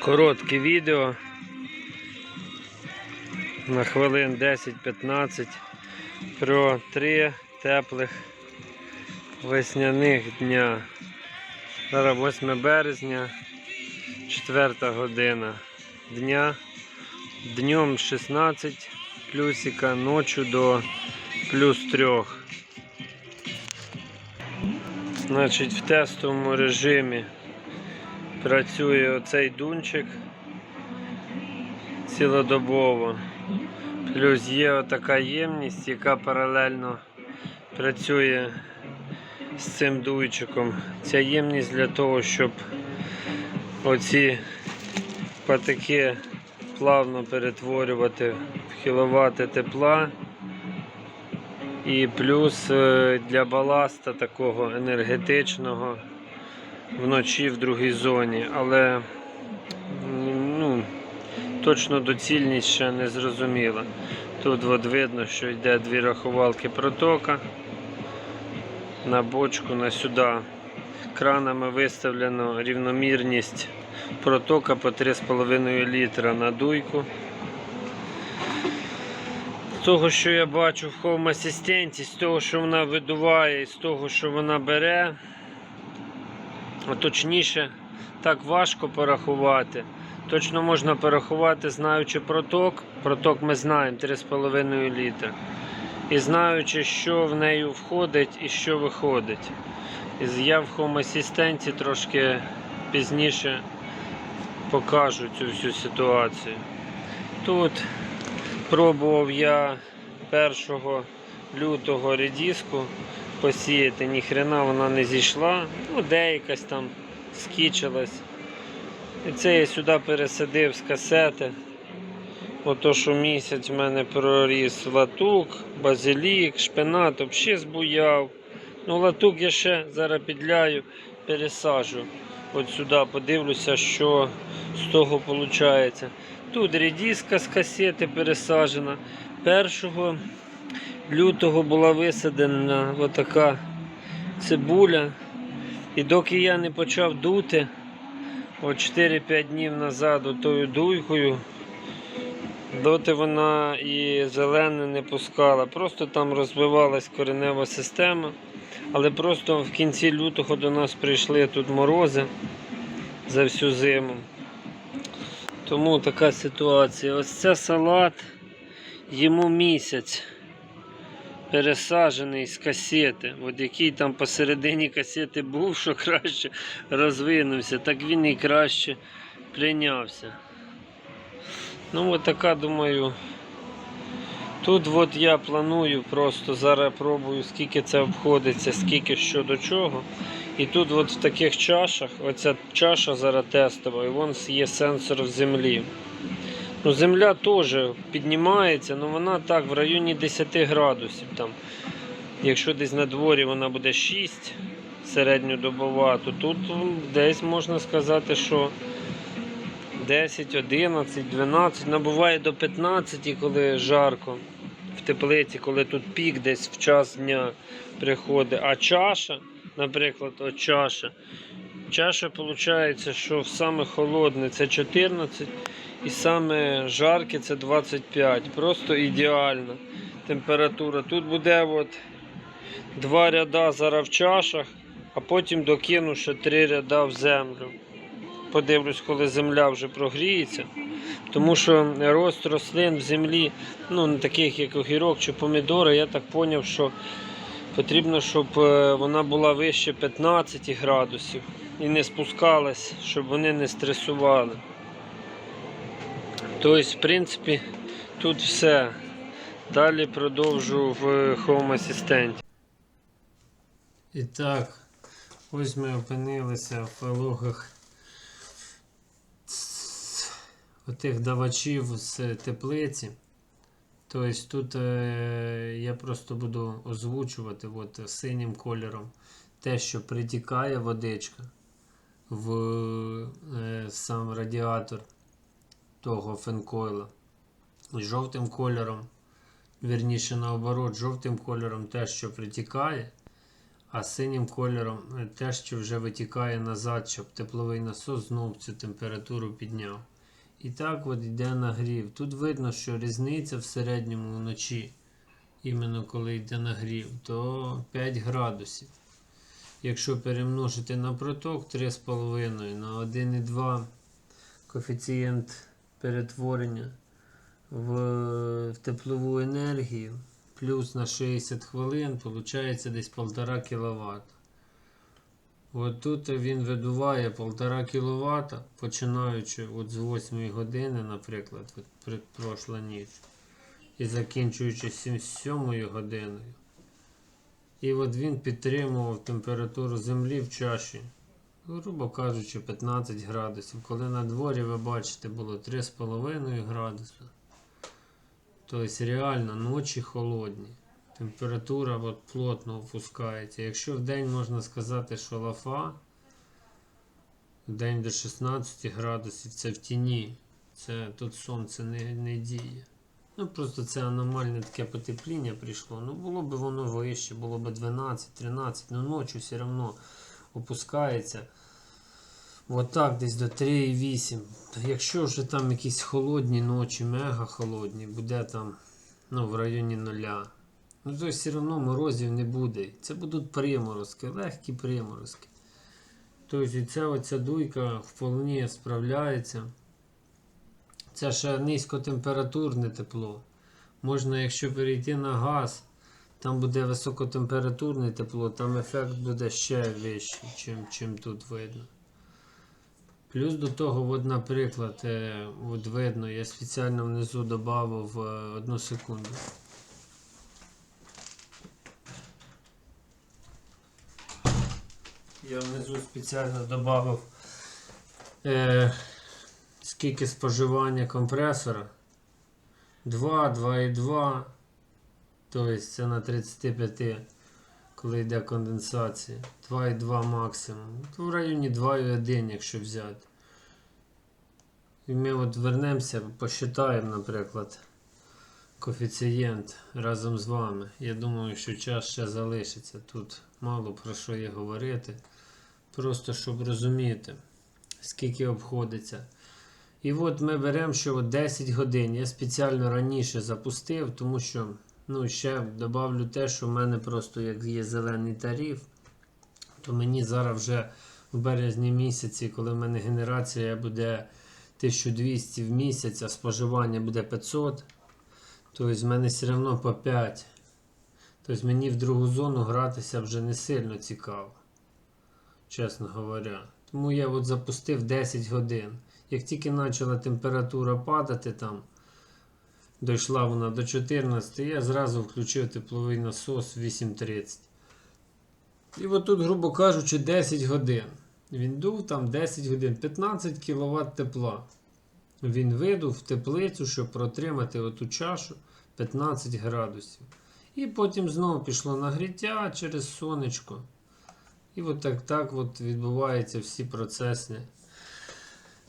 Коротке відео на хвилин 10-15 про три теплих весняних дня. Зараз 8 березня, 4 година дня. Днем 16 плюсика, ночью до плюс 3. Значить, в тестовому режимі працює оцей дунчик цілодобово. Плюс є отака ємність, яка паралельно працює з цим дуйчиком. Ця ємність для того, щоб оці патики плавно перетворювати в кіловати тепла. І плюс е, для баласта такого енергетичного вночі в другій зоні. Але ну, точно доцільність ще не зрозуміла. Тут от видно, що йде дві рахувалки протока на бочку, на сюди. Кранами виставлено рівномірність протока по 3,5 літра на дуйку. З того, що я бачу в Home Assistant, з того, що вона видуває, з того, що вона бере, а точніше, так важко порахувати. Точно можна порахувати, знаючи проток. Проток ми знаємо 3,5 літра. І знаючи, що в неї входить і що виходить. Я в Home трошки пізніше покажу цю всю ситуацію. Тут пробував я 1 лютого редиску посіяти, ніхрена вона не зійшла, ну деякась там скічилась. І це я сюди пересадив з касети. Ото що місяць в мене проріс латук, базилік, шпинат, взагалі збуяв. Ну, латук я ще зараз підляю, пересаджу. От сюди подивлюся, що з того виходить. Тут редиска з касети пересаджена. 1 лютого була висадена отака цибуля. І доки я не почав дути, от 4-5 днів назад тою дуйкою, доти вона і зелене не пускала. Просто там розвивалась коренева система. Але просто в кінці лютого до нас прийшли тут морози за всю зиму. Тому така ситуація. Ось це салат, йому місяць пересаджений з касети. От який там посередині касети був, що краще розвинувся, так він і краще прийнявся. Ну от така, думаю. Тут от я планую просто зараз пробую, скільки це обходиться, скільки що до чого. І тут от в таких чашах, оця чаша зараз тестова, і вон є сенсор в землі. Ну, Земля теж піднімається, але вона так в районі 10 градусів. Там. Якщо десь на дворі вона буде 6 середньодобова, то тут десь можна сказати, що 10, 11, 12, набуває до 15, коли жарко в теплиці, коли тут пік десь в час дня приходить. А чаша, наприклад, от чаша. Чаша виходить, що саме холодне це 14 і саме жарке це 25. Просто ідеальна температура. Тут буде от два ряда зараз в чашах, а потім докину ще три ряда в землю. Подивлюсь, коли земля вже прогріється. Тому що рост рослин в землі, ну не таких як огірок чи помідори, я так зрозумів, що потрібно, щоб е, вона була вище 15 градусів і не спускалась, щоб вони не стресували. Тобто, в принципі, тут все. Далі продовжу в Home Assistant. І так, ось ми опинилися в логах отих давачів з теплиці. Тобто тут е, я просто буду озвучувати от, синім кольором те, що притікає водичка в е, сам радіатор того фенкойла. І жовтим кольором, вірніше наоборот, жовтим кольором те, що притікає, А синім кольором те, що вже витікає назад, щоб тепловий насос знов цю температуру підняв. І так от йде нагрів. Тут видно, що різниця в середньому вночі, іменно коли йде нагрів, то 5 градусів. Якщо перемножити на проток 3,5 на 1,2 коефіцієнт перетворення в, теплову енергію, плюс на 60 хвилин, виходить десь 1,5 кВт. От тут він видуває 1,5 кВт, починаючи от з 8 години, наприклад, от пройшла ніч, і закінчуючи 7 годиною. І от він підтримував температуру землі в чаші, грубо кажучи, 15 градусів. Коли на дворі, ви бачите, було 3,5 градуси. Тобто реально ночі холодні. Температура от плотно опускається. Якщо в день можна сказати, що лафа, в день до 16 градусів це в тіні. Це тут сонце не, не діє. Ну просто це аномальне таке потепління прийшло. Ну було б воно вище, було б 12-13, ну ночі все одно опускається. Отак десь до 3,8. Якщо вже там якісь холодні ночі, мега холодні, буде там ну, в районі нуля. Ну, то все одно морозів не буде. Це будуть приморозки, легкі приморозки. Тобто ця оця дуйка вполне справляється. Це ще низькотемпературне тепло. Можна, якщо перейти на газ, там буде високотемпературне тепло, там ефект буде ще вищий, чим, чим тут видно. Плюс до того, от, наприклад, е, от видно, я спеціально внизу додав е, одну секунду. Я внизу спеціально додав е, скільки споживання компресора. 2, 2,2. Тобто це на 35, коли йде конденсація. 2,2 максимум. То в районі 2,1, якщо взяти. І ми от вернемося, посчитаємо, наприклад, коефіцієнт разом з вами. Я думаю, що час ще залишиться. Тут мало про що є говорити. Просто щоб розуміти, скільки обходиться. І от ми беремо, що 10 годин. Я спеціально раніше запустив, тому що ну, ще добавлю те, що в мене просто як є зелений тариф, то мені зараз вже в березні місяці, коли в мене генерація буде 1200 в місяць, а споживання буде 500, то в мене все одно по 5. Тобто мені в другу зону гратися вже не сильно цікаво, чесно говоря. Тому я от запустив 10 годин. Як тільки почала температура падати там, дійшла вона до 14, я зразу включив тепловий насос 8.30. І от тут, грубо кажучи, 10 годин. Він дув там 10 годин, 15 кВт тепла. Він видув в теплицю, щоб протримати оту чашу 15 градусів. І потім знову пішло нагріття через сонечко. І от так так от відбуваються всі процеси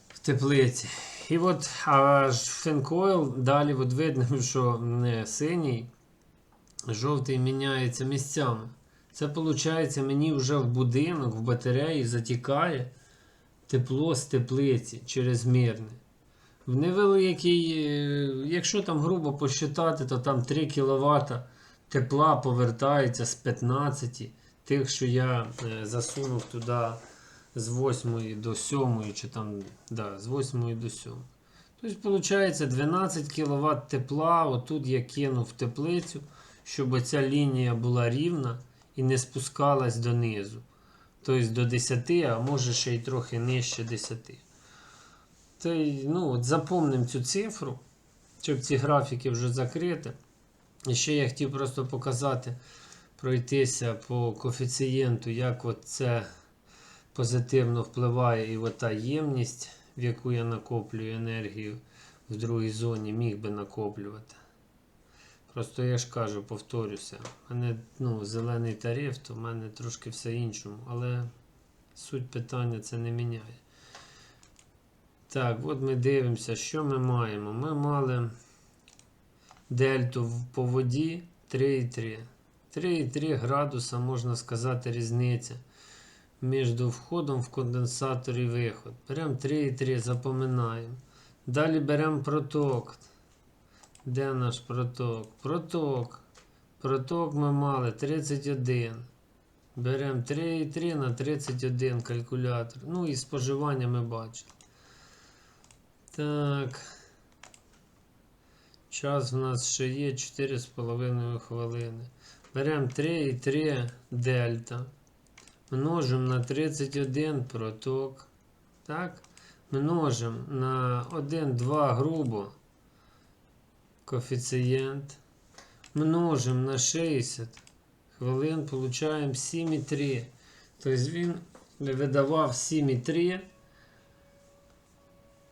в теплиці. І от аж фенкойл далі от видно, що не синій, жовтий міняється місцями. Це виходить, мені вже в будинок, в батареї затікає тепло з теплиці через мирне. В невеликій, е, якщо там грубо посчитати, то там 3 кВт тепла повертається з 15 тих, що я е, засунув туди з 8 до 7, чи там, да, з 8 до 7. Тобто, виходить, 12 кВт тепла, отут я кинув теплицю, щоб ця лінія була рівна і не спускалась донизу. Тобто до 10, а може ще й трохи нижче 10. То, й, ну, от запомнимо цю цифру, щоб ці графіки вже закрити. І ще я хотів просто показати, пройтися по коефіцієнту, як от це позитивно впливає і от та ємність, в яку я накоплюю енергію в другій зоні, міг би накоплювати. Просто я ж кажу, повторюся, в мене ну, зелений тариф, то в мене трошки все іншому, але суть питання це не міняє. Так, от ми дивимося, що ми маємо. Ми мали дельту по воді 3,3. 3,3 градуса, можна сказати, різниця між входом в конденсатор і виход. Беремо 3,3, запоминаємо. Далі беремо проток. Де наш проток? Проток. Проток ми мали 31. Беремо 3,3 на 31 калькулятор. Ну і споживання ми бачимо. Так. Час в нас ще є 4,5 хвилини. Беремо 3,3 дельта. Множимо на 31 проток. Так. Множимо на 1,2 грубо коефіцієнт. Множимо на 60 хвилин, получаємо 7,3. Тобто він видавав 7,3.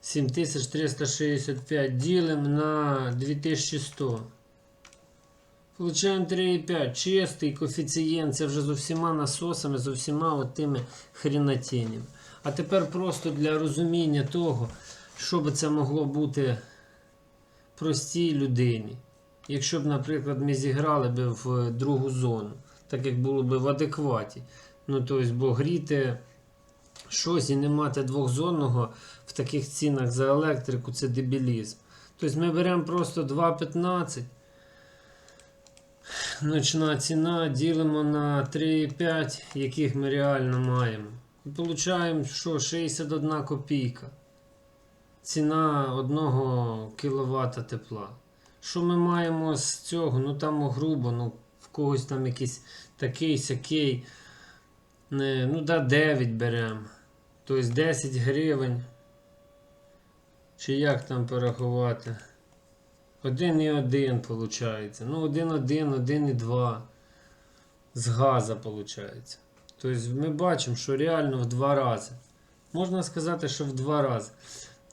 7365 ділимо на 2100. Получаємо 3,5. Чистий коефіцієнт. Це вже з усіма насосами, з усіма от тими хрінатіннями. А тепер просто для розуміння того, що би це могло бути простій людині. Якщо б, наприклад, ми зіграли б в другу зону, так як було б в адекваті. Ну, тобто, бо гріти щось і не мати двохзонного в таких цінах за електрику це дебілізм. Тобто ми беремо просто 2,15. Ночна ціна ділимо на 3,5, яких ми реально маємо. І получаємо, що 61 копійка. Ціна 1 кВт тепла. Що ми маємо з цього? Ну там грубо, ну в когось там якийсь такий сякий. Не, ну да 9 беремо. Тобто 10 гривень. Чи як там порахувати? 1,1 виходить. Ну, 1,1, 1,2 з газа виходить. Тобто ми бачимо, що реально в два рази. Можна сказати, що в два рази.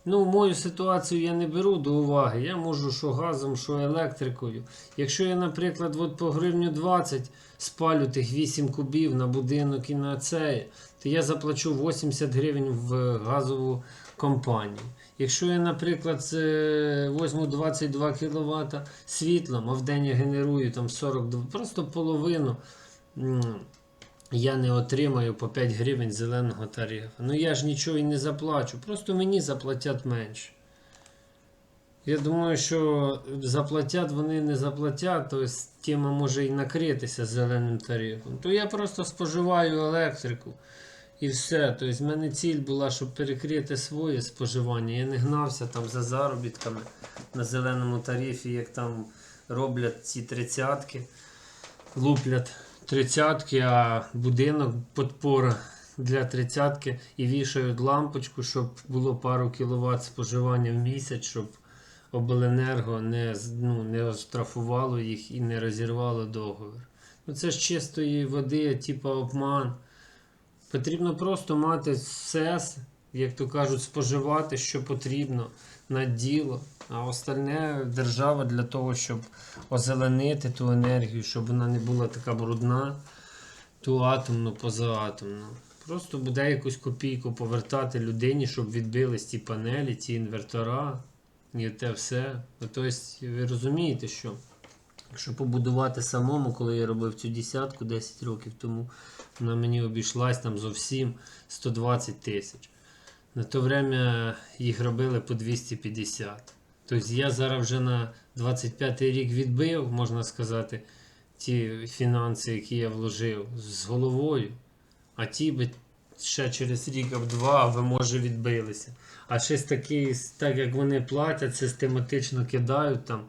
Ну, мою ситуацію я не беру до уваги. Я можу що газом, що електрикою. Якщо я, наприклад, от по гривню 20 спалю тих 8 кубів на будинок і на це, то я заплачу 80 гривень в газову компанію. Якщо я, наприклад, возьму 22 кВт світлом, а в день я генерую там 42, просто половину. Я не отримаю по 5 гривень зеленого тарифу. Ну я ж нічого і не заплачу. Просто мені заплатять менше. Я думаю, що заплатять вони не заплатять, то тема може і накритися зеленим тарифом. То я просто споживаю електрику і все. Тобто, в мене ціль була, щоб перекрити своє споживання. Я не гнався там за заробітками на зеленому тарифі, як там роблять ці тридцятки, луплять тридцятки, а будинок подпора для тридцятки і вішають лампочку, щоб було пару кіловат споживання в місяць, щоб обленерго не, ну, не штрафувало їх і не розірвало договір. Ну це ж чистої води, типу обман. Потрібно просто мати сес, як то кажуть, споживати, що потрібно на діло. А остальне держава для того, щоб озеленити ту енергію, щоб вона не була така брудна, ту атомну, позаатомну. Просто буде якусь копійку повертати людині, щоб відбились ті панелі, ті інвертора і те все. Тобто, ви розумієте, що якщо побудувати самому, коли я робив цю десятку 10 років тому, вона мені обійшлась там зовсім 120 тисяч. На то время їх робили по 250. Тобто я зараз вже на 25 рік відбив, можна сказати, ті фінанси, які я вложив з головою, а ті би ще через рік або два ви може відбилися. А з такі, так як вони платять, систематично кидають там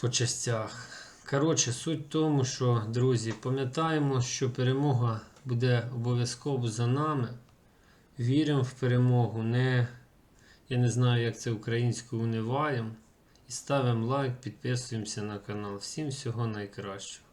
по частях. Коротше, суть в тому, що, друзі, пам'ятаємо, що перемога буде обов'язково за нами. Віримо в перемогу, не, я не знаю, як це українською униваємо. І ставимо лайк, підписуємося на канал. Всім всього найкращого.